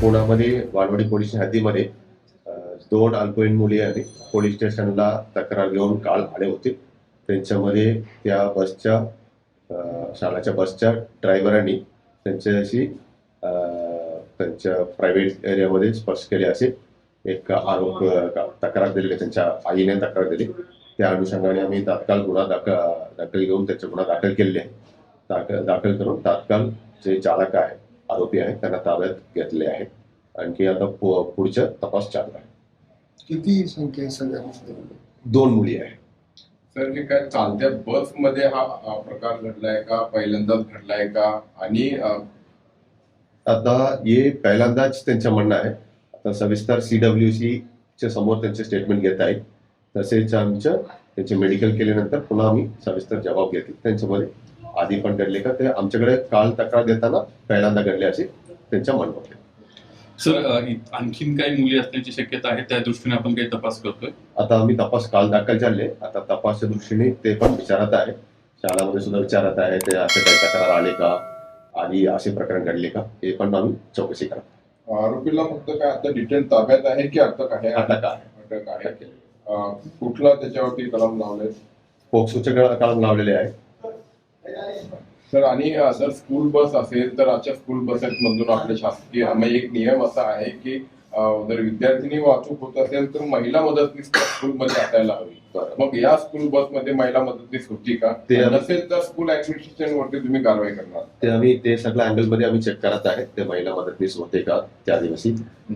पुण्यामध्ये वालवाडी पोलीस हद्दीमध्ये दोन अल्पवयीन मुली आणि पोलीस स्टेशनला तक्रार घेऊन काल आले होते. त्यांच्यामध्ये त्या बसच्या शाळाच्या बसच्या ड्रायव्हरांनी त्यांच्याशी त्यांच्या प्रायव्हेट एरियामध्ये स्पर्श केले असे. एक आरोप तक्रार दिलेली त्यांच्या आईने तक्रार दिली. त्या अनुषंगाने आम्ही तात्काळ गुन्हा दाखल दाखल घेऊन त्याचे गुन्हा दाखल केले आहे दाखल दाखल करून तात्काळ जे चालक आहे आरोपी आहे त्यांना ताब्यात घेतले आहे. आणखी आता पुढचं तपास चालू आहे. किती संख्या सगळ्यांमध्ये दोन मुली आहे सर हे काय चालत्या बसमध्ये हा प्रकार घडलाय का? पहिल्यांदाच घडलाय का? आणि आता हे पहिल्यांदाच त्यांचं म्हणणं आहे. आता सविस्तर सी डब्ल्यू सी च्या समोर त्यांचे स्टेटमेंट घेत आहेत. तसेच आमचं त्यांचे मेडिकल केल्यानंतर पुन्हा आम्ही सविस्तर जबाब घेतले. त्यांच्यामध्ये आधी पण घडले का? ते आमच्याकडे काल तक्रार देताना पहिल्यांदा घडले असे त्यांच्या म्हणणं होते सर आणखीन काही मुली असण्याची शक्यता आहे त्या दृष्टीने आपण काही तपास करतोय? आता आम्ही तपास काल दाखल झाले. आता तपासच्या दृष्टीने ते पण विचारत आहे. शाळामध्ये सुद्धा विचारत आहे ते असे काही तक्रार आले का? आणि असे प्रकरण घडले का? हे पण आम्ही चौकशी करत आरोपीला फक्त काय आता डिटेल ताब्यात आहे की अटक आहे? अटक आहे. अटक आहे? कुठला त्याच्यावरती कलम लावले पोक्सोचे कलम लावलेले आहे. सर आणि जर स्कूल बस असेल तर आजच्या स्कूल बसेस मधून आपले शासकीय म्हणजे एक नियम असा आहे की जर विद्यार्थिनी वाहतूक होत असेल तर महिला मदतनीस स्कूलमध्ये असायला हवी. मग या स्कूल बसमध्ये महिला मदतनीस होती का? ते- नसेल तर स्कूल ऍडमिनिस्ट्रेशन वरती तुम्ही कारवाई करणार. ते आम्ही ते सगळ्या अँगलमध्ये आम्ही चेक करत आहे ते महिला मदतनीस होते का त्या दिवशी.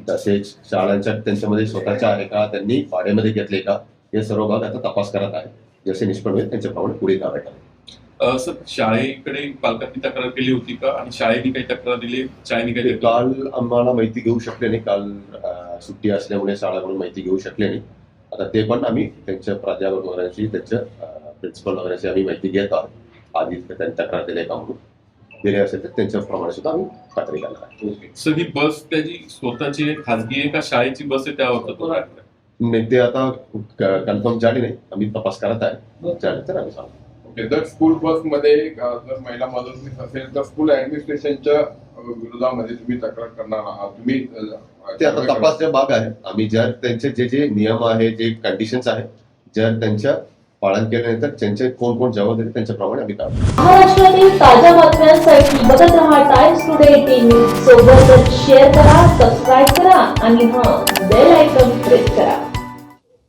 तसेच शाळांच्या त्यांच्यामध्ये स्वतःच्या आहे का त्यांनी भाड्यामध्ये घेतले का हे सर्व भाग आता तपास करत आहे. जसे निष्पन्न होईल त्यांच्याप्रमाणे पुढे कारवाई करा अ, सर शाळेकडे पालकांनी तक्रार केली होती का? आणि शाळेने काही तक्रार दिली? शाळेने काही काल आम्हाला माहिती घेऊ शकले नाही. काल सुट्टी असल्यामुळे शाळाकडून माहिती घेऊ शकले नाही. आता ते पण आम्ही त्यांच्या प्राध्यापक वगैरेची त्यांच्या प्रिन्सिपल वगैरेची आम्ही माहिती घेत आहोत. आधी त्यांनी तक्रार दिली का म्हणून. दिले असेल तर त्यांच्याप्रमाणे सुद्धा आम्ही खात्री करणार आहे सर ही बस त्याची स्वतःची खाजगी आहे का? शाळेची बस आहे त्यावर तो नाही ते आता कन्फर्म झाले नाही. आम्ही तपास करत आहे. झाले तर आम्ही सांगू. ओके जर स्कूल बसमध्ये जर महिला मदतनीस असेल तर स्कूल ऍडमिनिस्ट्रेशनच्या विरोधामध्ये तुम्ही तक्रार करणार आहात. तुम्ही ते आता तपासचे भाग आहे आम्ही जर त्यांचे जे जे नियम आहे जे कंडिशन्स आहे जर त्यांच्या पालन केल्यानंतर त्यांचे कोण कोण जबाबदारी त्यांच्याप्रमाणे आम्ही काढतो. महाराष्ट्रातील ताज्या बातम्यांसाठी बघत रहा टाइम्स टुडे टीव्ही सोबतच शेअर करा सबस्क्राईब करा आणि हां बेल आयकॉन प्रेस करा.